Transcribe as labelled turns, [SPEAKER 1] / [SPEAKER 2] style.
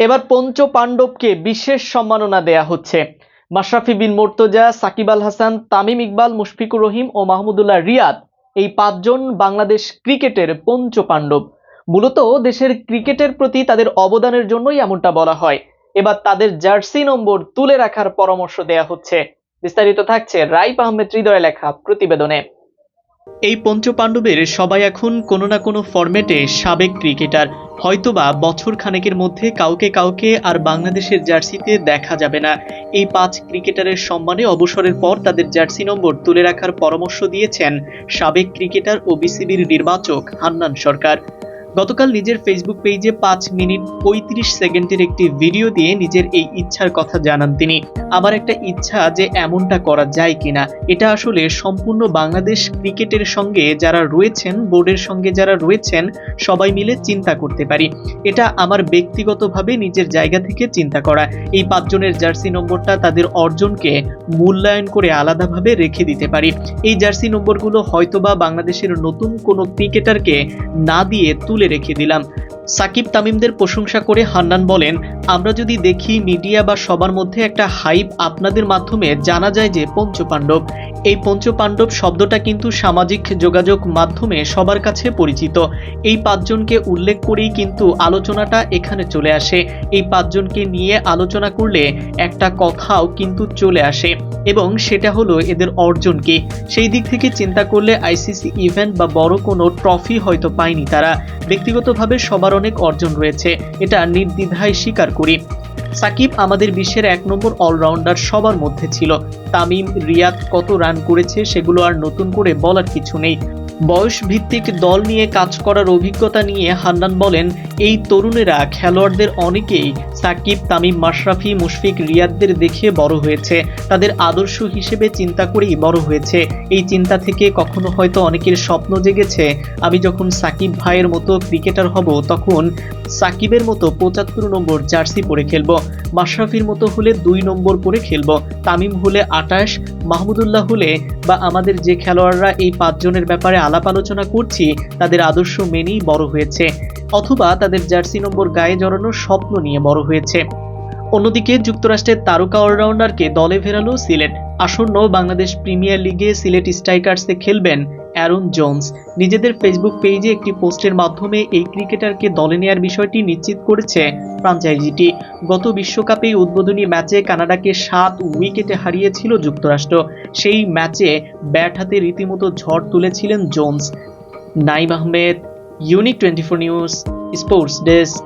[SPEAKER 1] এবার পঞ্চ পাণ্ডবকে বিশেষ সম্মাননা দেয়া হচ্ছে। মাশরাফি বিন মোর্তজা, সাকিব আল হাসান, তামিম ইকবাল, মুশফিকুর রহিম ও মাহমুদুল্লাহ রিয়াদ এই পাঁচজন বাংলাদেশ ক্রিকেটের পঞ্চ পাণ্ডব মূলত দেশের ক্রিকেটের প্রতি তাদের অবদানের জন্যই এমনটা বলা হয়। এবার তাদের জার্সি নম্বর তুলে রাখার পরামর্শ দেয়া হচ্ছে। বিস্তারিত থাকছে রাইপ আহমেদ হৃদয় লেখা প্রতিবেদনে। এই পঞ্চপাণ্ডবের সবাই এখন কোনো না কোনো ফরম্যাটে সাবেক ক্রিকেটার হয়তোবা বছর খানেকের মধ্যে কাউকে কাউকে আর বাংলাদেশের জার্সিতে দেখা যাবে না। এই পাঁচ ক্রিকেটারের সম্মানে অবসরের পর তাদের জার্সি নম্বর তুলে রাখার পরামর্শ দিয়েছেন সাবেক ক্রিকেটার ও বিসিবির নির্বাচক হান্নান সরকার। গতকাল নিজের ফেসবুক পেজে পাঁচ মিনিট পঁয়ত্রিশ সেকেন্ডের একটি ভিডিও দিয়ে নিজের এই ইচ্ছার কথা জানান তিনি। আমার একটা ইচ্ছা যে এমনটা করা যায় কিনা, এটা আসলে সম্পূর্ণ বাংলাদেশ ক্রিকেটের সঙ্গে যারা রয়েছেন, বোর্ডের সঙ্গে যারা রয়েছেন, সবাই মিলে চিন্তা করতে পারি। এটা আমার ব্যক্তিগতভাবে নিজের জায়গা থেকে চিন্তা করা। এই পাঁচজনের জার্সি নম্বরটা তাদের অর্জনকে মূল্যায়ন করে আলাদাভাবে রেখে দিতে পারি। এই জার্সি নম্বরগুলো হয়তোবা বাংলাদেশের নতুন কোনো ক্রিকেটারকে না দিয়ে তুলে রেখে দিলাম। সাকিব তামিমদের প্রশংসা করে হান্নান বলেন, আমরা যদি দেখি মিডিয়া বা সবার মধ্যে একটা হাইপ আপনাদের মাধ্যমে জানা যায় যে পঞ্চপাণ্ডব, এই পঞ্চপাণ্ডব শব্দটা কিন্তু সামাজিক যোগাযোগ মাধ্যমে সবার কাছে পরিচিত। এই পাঁচজনকে উল্লেখ করেই কিন্তু আলোচনাটা এখানে চলে আসে। এই পাঁচজনকে নিয়ে আলোচনা করলে একটা কথাও কিন্তু চলে আসে এবং সেটা হলো এদের অর্জন কি। সেই দিক থেকে চিন্তা করলে আইসিসি ইভেন্ট বা বড় কোনো ট্রফি হয়তো পায়নি তারা। ব্যক্তিগতভাবে সবার অনেক অর্জন রয়েছে, এটা নির্দ্বিধায় স্বীকার করি। সাকিব আমাদের বিশ্বের এক নম্বর অলরাউন্ডার সবার মধ্যে ছিল। তামিম, রিয়াদ কত রান করেছে সেগুলো আর নতুন করে বলার কিছু নেই। বয়স ভিত্তিক দল নিয়ে কাজ করার অভিজ্ঞতা নিয়ে হান্নান বলেন, এই তরুণেরা খেলোয়াড়দের অনেকেই সাকিব, তামিম, মাশরাফি, মুশফিক, রিয়াদদের দেখে বড় হয়েছে। তাদের আদর্শ হিসেবে চিন্তা করেই বড় হয়েছে। এই চিন্তা থেকে কখনো হয়তো অনেকের স্বপ্ন জেগেছে। আমি যখন সাকিব ভাইয়ের মতো ক্রিকেটার হব, তখন সাকিবের মতো পঁচাত্তর নম্বর জার্সি পরে খেলব। মাশরাফির মতো হলে দুই নম্বর পরে খেলব। তামিম হলে আটাশ, মাহমুদুল্লাহ হলে বা আমাদের যে খেলোয়াড়রা এই পাঁচজনের ব্যাপারে আলাপ আলোচনা করছি, তাদের আদর্শ মেনেই বড় হয়েছে, অথবা তাদের জার্সি নম্বর গায়ে জড়ানোর স্বপ্ন নিয়ে বড় হয়েছে। অন্যদিকে যুক্তরাষ্ট্রের তারকা অলরাউন্ডারকে দলে ফেরালো সিলেট। আসন্ন বাংলাদেশ প্রিমিয়ার লিগে সিলেট স্ট্রাইকার্সে খেলবেন অ্যারন জোন্স। নিজেদের ফেসবুক পেজে একটি পোস্টের মাধ্যমে এই ক্রিকেটারকে দলে নেয়ার বিষয়টি নিশ্চিত করেছে ফ্রাঞ্চাইজিটি। গত বিশ্বকাপে উদ্বোধনী ম্যাচে কানাডাকে সাত উইকেটে হারিয়েছিল যুক্তরাষ্ট্র। সেই ম্যাচে ব্যাট হাতে রীতিমতো ঝড় তুলেছিলেন Jones. Naim Ahmed unique twenty four news sports desk